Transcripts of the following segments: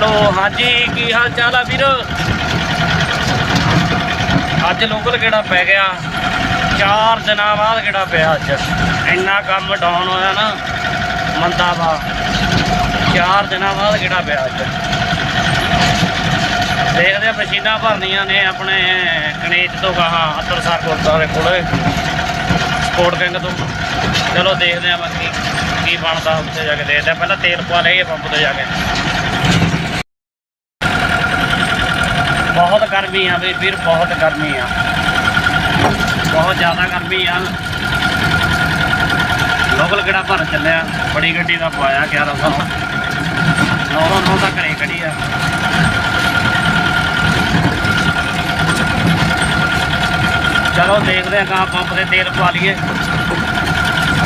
ਚਲੋ ਹਾਂਜੀ, ਕੀ ਹਾਲ ਚਾਲ ਆ ਵੀਰ? ਅੱਜ ਲੋਕਲ ਕਿਹੜਾ ਪੈ ਗਿਆ? ਚਾਰ ਦਿਨਾਂ ਬਾਅਦ ਕਿਹੜਾ ਪਿਆ ਅੱਜ? ਇੰਨਾ ਕੰਮ ਡਾਊਨ ਹੋਇਆ ਨਾ, ਮੰਦਾ ਵਾ। ਚਾਰ ਦਿਨਾਂ ਬਾਅਦ ਕਿਹੜਾ ਪਿਆ ਅੱਜ? ਦੇਖਦੇ ਆ ਮਸ਼ੀਨਾਂ ਭਰਨੀਆਂ ਨੇ ਆਪਣੇ ਕਨੇਜ ਤੋਂ ਗਾਹਾਂ, ਅੰਮ੍ਰਿਤਸਰ ਗੁਰਦੁਆਰੇ ਕੋਲੇ। ਸਪੋਰਟ ਕਿੰਗ ਤੋਂ। ਚਲੋ ਦੇਖਦੇ ਆ ਬਾਕੀ ਕੀ ਬਣਦਾ, ਉੱਥੇ ਜਾ ਕੇ ਦੇਖਦੇ ਆ। ਪਹਿਲਾਂ ਤੇਲ ਪਵਾ ਲਈਏ, ਪੰਪ ਤੇ ਜਾ ਕੇ। ਬਹੁਤ ਗਰਮੀ ਆ ਵੀ ਵੀਰ, ਬਹੁਤ ਗਰਮੀ ਆ। ਬਹੁਤ ਜ਼ਿਆਦਾ ਗਰਮੀ ਆ। ਲੋਕਲ ਕਿਹੜਾ ਭਰ ਚੱਲਿਆ? ਬੜੀ ਗੱਡੀ ਦਾ ਪਾਇਆ 1100 ਨੌ ਨੌ ਤਾਂ ਘਰੇ ਖੜੀ ਆ। ਚਲੋ ਦੇਖਦੇ ਆ ਕਾ ਪੰਪ ਦੇ ਤੇਲ ਪਵਾ ਲਈਏ।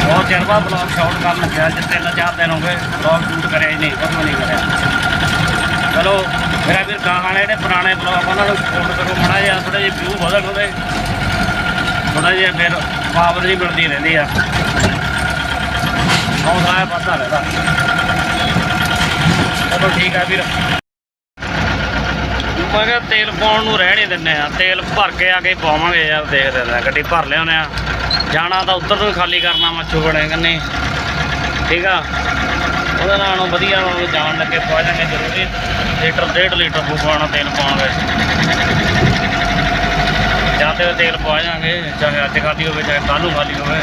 ਬਹੁਤ ਚਿਰ ਬਾਅਦ ਬਲੌਗ ਸ਼ਾਟ ਕਰਨ ਲੱਗਿਆ ਅੱਜ ਤਿੰਨ ਚਾਰ ਦਿਨ ਹੋ ਗਏ ਬਲੌਗ ਸ਼ੂਟ ਕਰਿਆ ਹੀ ਨਹੀਂ, ਕਦੋਂ ਨਹੀਂ ਕਰਿਆ। ਚਲੋ, ਮੇਰਾ ਵੀਰ ਗਾਹਾਂ ਵਾਲੇ ਜਿਹੜੇ ਪੁਰਾਣੇ ਬਲੌਗ ਉਹਨਾਂ ਨੂੰ ਸਪੋਰਟ ਕਰੋ, ਮਾੜਾ ਜਿਹਾ ਥੋੜੇ ਜਿਹਾ ਵਿਊ ਵਧਣ ਉਹਦੇ ਥੋੜਾ ਜਿਹਾ ਫਿਰ ਪਾਵਰ ਜੀ ਮਿਲਦੀ ਰਹਿੰਦੀ ਆ। ਹੌਸਲਾ ਹੈ ਵੱਧਦਾ ਰਹਿੰਦਾ। ਚਲੋ ਠੀਕ ਆ ਵੀਰ। ਮੈਂ ਕਿਹਾ ਤੇਲ ਪਾਉਣ ਨੂੰ ਰਹਿ ਨਹੀਂ ਦਿੰਨੇ ਆ। ਤੇਲ ਭਰ ਕੇ ਆ ਕੇ ਪਾਵਾਂਗੇ ਯਾਰ, ਦੇਖਦੇ ਆ, ਗੱਡੀ ਭਰ ਲਿਆਉਂਦੇ ਆ। ਜਾਣਾ ਤਾਂ ਉੱਧਰ ਤੋਂ ਖਾਲੀ ਕਰਨਾ, ਮੱਛੂ ਬਣੇ ਕੰਨੇ। ਠੀਕ ਆ? ਉਹਦੇ ਨਾਲ ਨੂੰ ਵਧੀਆ ਨੂੰ ਜਾਣ ਲੱਗੇ ਪਾ ਜਾਂਗੇ ਜ਼ਰੂਰੀ। ਲੀਟਰ, ਡੇਢ ਲੀਟਰ ਫੂਕਵਾਣਾ ਤੇਲ ਪਾਉਣਗੇ ਜਾਂ ਤੇ ਤੇਲ ਪਾ ਜਾਾਂਗੇ ਚਾਹੇ ਅੱਜ ਖਾਲੀ ਹੋਵੇ, ਚਾਹੇ ਕੱਲ੍ਹ ਨੂੰ ਖਾਲੀ ਹੋਵੇ।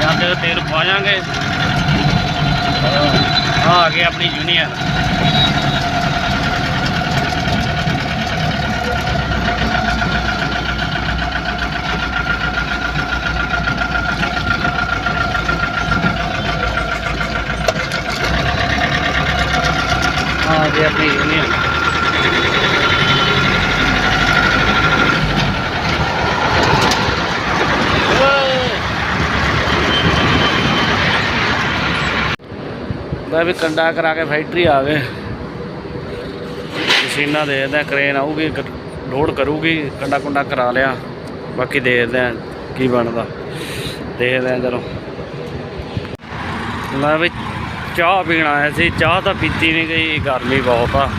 ਜਾਂ ਤੇ ਤੇਲ ਪਾ ਜਾਾਂਗੇ ਆ ਆ ਗਈ ਆਪਣੀ ਯੂਨੀਅਨ ਆ ਗਈ ਆਪਣੀ ਯੂਨੀਅਨ ਮੈਂ ਵੀ ਕੰਡਾ ਕਰਾ ਕੇ ਫੈਕਟਰੀ ਆ ਗਏ। ਮਸ਼ੀਨਾਂ ਦੇ ਦਿੰਦੇ ਕ੍ਰੇਨ ਆਊਗੀ, ਕ- ਲੋਡ ਕਰੂਗੀ, ਕੰਡਾ ਕੁੰਡਾ ਕਰਾ ਲਿਆ। ਬਾਕੀ ਦੇਖਦੇ ਆ ਕੀ ਬਣਦਾ। ਦੇਖਦੇ ਆ ਚਲੋ। ਮੈਂ ਵੀ ਚਾਹ ਪੀਣ ਆਇਆ ਸੀ। ਚਾਹ ਤਾਂ ਪੀਤੀ ਨਹੀਂ ਗਈ, ਗਰਮੀ ਬਹੁਤ ਆ।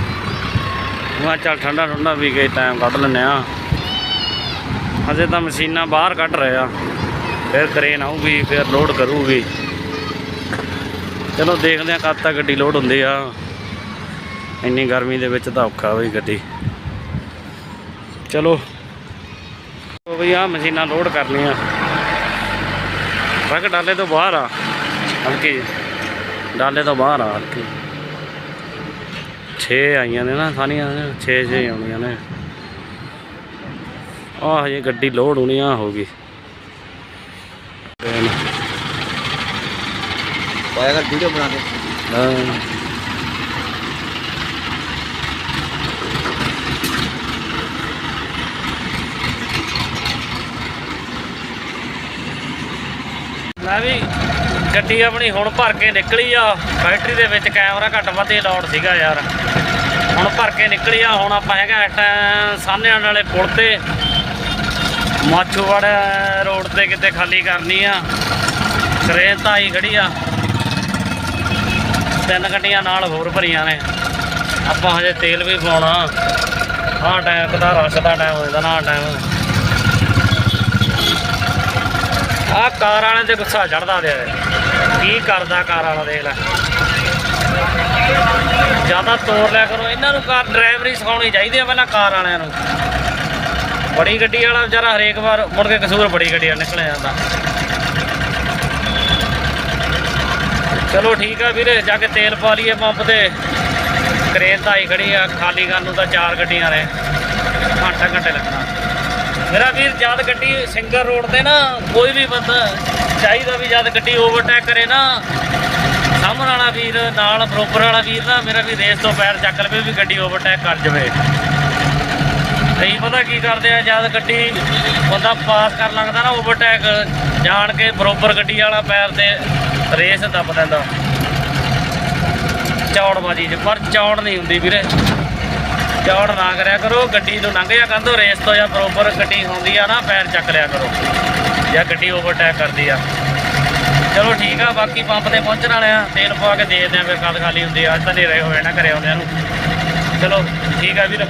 ਮੈਂ ਚੱਲ ਠੰਡਾ ਠੰਡਾ ਪੀ ਕੇ ਟਾਈਮ ਕੱਢ ਲੈਂਦੇ ਆ। ਹਜੇ ਤਾਂ ਮਸ਼ੀਨਾਂ ਬਾਹਰ ਕੱਢ ਰਹੇ ਆ। ਫਿਰ ਕ੍ਰੇਨ ਆਊਗੀ, ਫਿਰ ਲੋਡ ਕਰੂਗੀ। ਚਲੋ ਦੇਖਦੇ ਆ ਕਦ ਤੱਕ ਗੱਡੀ ਲੋਡ ਹੁੰਦੀ ਆ। ਇੰਨੀ ਗਰਮੀ ਦੇ ਵਿੱਚ ਤਾਂ ਔਖਾ ਹੋਈ ਗੱਡੀ। ਚਲੋ। ਉਹ ਵੀ ਆ ਮਸ਼ੀਨਾਂ ਲੋਡ ਕਰਨੀਆਂ। ਟਰੱਕ ਡਾਲੇ ਤੋਂ ਬਾਹਰ ਆ। ਹਲਕੀ ਡਾਲੇ ਤੋਂ ਬਾਹਰ ਆ, ਹਲਕੀ। 6 ਆਈਆਂ ਨੇ ਨਾ ਸਾਰੀਆਂ। 6 6 ਆਉਣੀਆਂ ਨੇ। ਆਹ ਹਜੇ ਗੱਡੀ ਲੋਡ ਹੋਣੀ ਆ ਹੋ ਗਈ। ਪਾਇਆ ਕਰ ਵੀਡੀਓ ਬਣਾ ਕੇ। ਹਾਂ ਮੈਂ ਵੀ, ਗੱਡੀ ਆਪਣੀ ਹੁਣ ਭਰ ਕੇ ਨਿਕਲੀ ਆ। ਬੈਟਰੀ ਦੇ ਵਿੱਚ ਕੈਮਰਾ ਘੱਟ ਵੱਧ ਹੀ ਸੀਗਾ ਯਾਰ। ਹੁਣ ਭਰ ਕੇ ਨਿਕਲੀ ਆ, ਹੁਣ ਆਪਾਂ ਹੈਗਾ ਇਸ ਟਾਈਮ ਸਾਹਨਿਆਂ ਵਾਲੇ ਪੁਲ ਤੇ। ਮਾਛੂਵਾੜ ਰੋਡ ਤੇ ਕਿਤੇ ਖਾਲੀ ਕਰਨੀ ਆ। ਕਰੇਨ ਤਾਂ ਆਈ ਖੜੀ ਆ। ਤਿੰਨ ਗੱਡੀਆਂ ਨਾਲ ਹੋਰ ਭਰੀਆਂ ਨੇ। ਆਪਾਂ ਹਜੇ ਤੇਲ ਵੀ ਪਾਉਣਾ। ਆਹ ਟਾਈਮ ਦਾ ਰਸ਼ ਦਾ ਟਾਈਮ ਹੋ ਜਾਂਦਾ ਨਾ ਟਾਈਮ ਆਹ ਕਾਰ ਵਾਲੇ ਤੇ ਗੁੱਸਾ ਚੜਦਾ ਦੇ ਕੀ ਕਰਦਾ ਕਾਰ ਵਾਲਾ ਦੇਖ ਲੈ। ਜ਼ਿਆਦਾ ਤੋਰ ਲਿਆ ਕਰੋ। ਇਹਨਾਂ ਨੂੰ ਕਾਰ ਡਰਾਈਵਰੀ ਸਿਖਾਉਣੀ ਚਾਹੀਦੀ ਆ ਪਹਿਲਾਂ ਕਾਰ ਵਾਲਿਆਂ ਨੂੰ। ਬੜੀ ਗੱਡੀ ਵਾਲਾ ਵਿਚਾਰਾ ਹਰੇਕ ਵਾਰ ਮੁੜ ਕੇ ਕਸੂਰ ਬੜੀ ਗੱਡੀ ਵਾਲਾ ਨਿਕਲ ਜਾਂਦਾ। ਚਲੋ ਠੀਕ ਆ ਵੀਰੇ, ਜਾ ਕੇ ਤੇਲ ਪਾ ਲਈਏ ਪੰਪ ਤੇ। ਕਰੇਨ ਤਾਂ ਆਈ ਖੜੀ ਆ, ਖਾਲੀ ਕਰਨ ਨੂੰ ਤਾਂ ਚਾਰ ਗੱਡੀਆਂ ਨੇ। ਘੰਟਾ ਘੰਟੇ ਲੱਗਣਾ। ਮੇਰਾ ਵੀਰ, ਜਦ ਗੱਡੀ ਸਿੰਗਲ ਰੋਡ ਤੇ ਨਾ, ਕੋਈ ਵੀ ਬੰਦਾ ਚਾਹੀਦਾ ਵੀ ਜਦ ਗੱਡੀ ਓਵਰਟੇਕ ਕਰੇ ਨਾ, ਸਾਹਮਣੇ ਵਾਲਾ ਵੀਰ, ਨਾਲ ਬਰੋਬਰ ਵਾਲਾ ਵੀਰ ਨਾ, ਮੇਰਾ ਵੀ ਰੇਸ ਤੋਂ ਪੈਰ ਚੱਕ ਲਵੇ ਵੀ ਗੱਡੀ ਓਵਰਟੇਕ ਕਰ ਜਵੇ। ਕਈ ਪਤਾ ਕੀ ਕਰਦੇ ਆ, ਜਦ ਗੱਡੀ ਬੰਦਾ ਪਾਸ ਕਰ ਲੱਗਦਾ ਨਾ ਓਵਰਟੇਕ ਜਾਣ ਕੇ ਬਰੋਬਰ ਗੱਡੀ ਵਾਲਾ ਪੈਰ ਤੇ ਰੇਸ ਦੱਬ ਦਿੰਦਾ। ਚੌੜਬਾਜੀ 'ਚ, ਪਰ ਚੌੜ ਨਹੀਂ ਹੁੰਦੀ ਵੀਰੇ। ਚੌੜ ਨਾ ਕਰਿਆ ਕਰੋ, ਗੱਡੀ ਨੂੰ ਲੰਘ ਜਾ ਕੰਦੋ ਰੇਸ ਤੋਂ ਜਾਂ ਪ੍ਰੋਪਰ ਗੱਡੀ ਹੁੰਦੀ ਆ ਨਾ, ਪੈਰ ਚੱਕ ਲਿਆ ਕਰੋ। ਜਾਂ ਗੱਡੀ ਓਵਰਟੇਕ ਕਰਦੀ ਆ। ਚਲੋ ਠੀਕ ਆ, ਬਾਕੀ ਪੰਪ ਤੇ ਪਹੁੰਚਣ ਵਾਲੇ ਆ। ਤੇਲ ਪਵਾ ਕੇ ਦੇਖਦੇ ਆ ਫਿਰ ਕਦ ਖਾਲੀ ਹੁੰਦੀ ਆ। ਅੱਜ ਤਾਂ ਨੇਰੇ ਹੋਏ ਨਾ ਘਰੇ ਆਉਂਦਿਆਂ ਨੂੰ। ਚਲੋ, ਠੀਕ ਆ ਵੀਰ।